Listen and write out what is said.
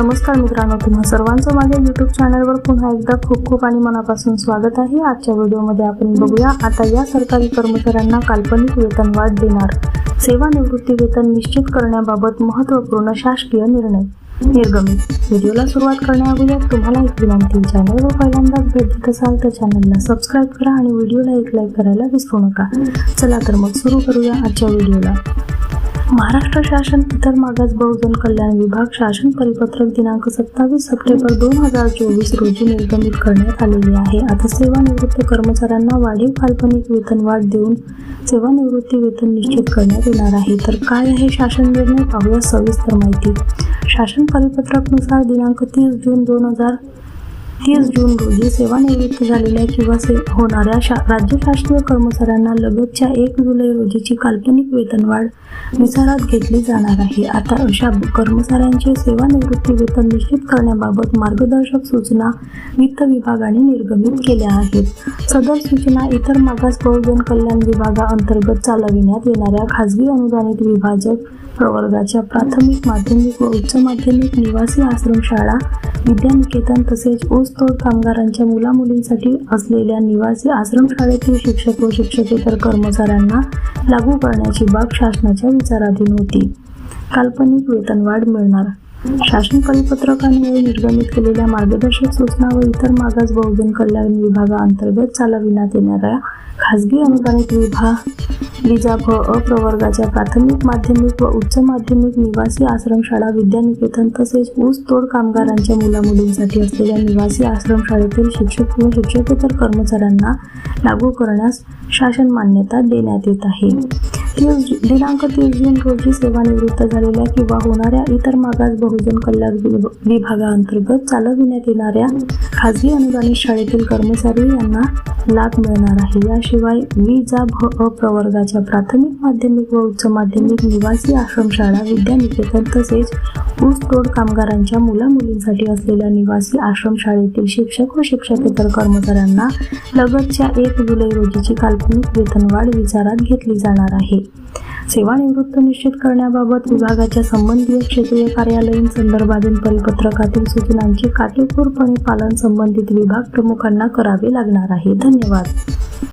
नमस्कार मित्रांनो तुम्हा सर्वांचं माझ्या युट्यूब चॅनलवर पुन्हा एकदा खूप खूप आणि मनापासून स्वागत आहे. आजच्या व्हिडिओमध्ये आपण बघूया आता या सरकारी कर्मचाऱ्यांना काल्पनिक वेतनवाढ देणार. सेवानिवृत्ती वेतन निश्चित करण्याबाबत महत्त्वपूर्ण शासकीय निर्णय. निर्गमित व्हिडिओला सुरुवात करण्याअगोदर तुम्हाला एक विनंती चॅनलवर पहिल्यांदाच भेट देत असाल तर चॅनलला सबस्क्राईब करा आणि व्हिडिओला एक लाईक करायला विसरू नका. चला तर मग सुरू करूया आजच्या व्हिडिओला. महाराष्ट्र शासन इतर मागास बहुजन कल्याण विभाग शासन परिपत्रक दिनांक सत्तावीस सप्टेंबर दोन हजार चोवीस रोजी निर्गमित करण्यात आलेली आहे. आता सेवानिवृत्त कर्मचाऱ्यांना वाढीव काल्पनिक वेतनवाढ देऊन सेवानिवृत्ती वेतन निश्चित करण्यात येणार आहे. तर काय आहे शासन निर्णय? पाहूया सविस्तर माहिती. शासन परिपत्रकनुसार दिनांक तीस जून दोन हजार तीस जून रोजी सेवानिवृत्त झालेल्या किंवा से होणाऱ्या शा राज्य शासकीय कर्मचाऱ्यांना लगतच्या एक जुलै रोजीची काल्पनिक वेतनवाढ विचारात घेतली जाणार आहे. आता अशा कर्मचाऱ्यांचे सेवानिवृत्ती वेतन निश्चित करण्याबाबत मार्गदर्शक सूचना वित्त विभागाने निर्गमित केल्या आहेत. सदर सूचना इतर मागास बहुजन कल्याण विभागाअंतर्गत चालविण्यात येणाऱ्या खाजगी अनुदानित विभाजक प्रवर्गाच्या प्राथमिक माध्यमिक व उच्च माध्यमिक निवासी आश्रमशाळा विद्यानिकेतन तसेच ऊसतोड कामगारांच्या मुलामुलींसाठी असलेल्या निवासी आश्रमशाळेतील शिक्षक व शिक्षकेतर कर्मचाऱ्यांना लागू करण्याची बाब शासनाच्या विचाराधीन होती. काल्पनिक वेतनवाढ मिळणार. शासन परिपत्रकांमुळे निर्गमित केलेल्या मार्गदर्शक सूचना व इतर मागास बहुजन कल्याण विभागाअंतर्गत चालविण्यात येणाऱ्या खाजगी अनुदानित विभाग लिजा भ अ प्रवर्गाच्या प्राथमिक माध्यमिक व उच्च माध्यमिक निवासी आश्रमशाळा विद्यानिकेतन तसेच ऊसतोड कामगारांच्या मुलामुलींसाठी असलेल्या निवासी आश्रमशाळेतील शिक्षक व शिक्षकेतर कर्मचाऱ्यांना लागू करण्यास शासन मान्यता देण्यात येत आहे. तीस दिनांक तीस जून रोजी सेवानिवृत्त झालेल्या किंवा होणाऱ्या इतर मागास बहुजन कल्याण विभ- विभागाअंतर्गत चालविण्यात येणाऱ्या खाजगी अनुदानित शाळेतील कर्मचारी यांना लाभ मिळणार आहे. याशिवाय विजा भ अ प्रवर्गाच्या प्राथमिक माध्यमिक व उच्च माध्यमिक निवासी आश्रमशाळा विद्यानिकेतन तसेच ऊसतोड कामगारांच्या मुलामुलींसाठी असलेल्या निवासी आश्रमशाळेतील शिक्षक व शिक्षकेतर कर्मचाऱ्यांना लगतच्या एक जुलै रोजीची काल्पनिक वेतनवाढ विचारात घेतली जाणार आहे. सेवानिवृत्त निश्चित करण्याबाबत विभागाच्या संबंधित क्षेत्रीय कार्यालयीन संदर्भातील परिपत्रकातील सूचनांचे काटेकोरपणे पालन संबंधित विभाग प्रमुखांना करावे लागणार आहे. धन्यवाद.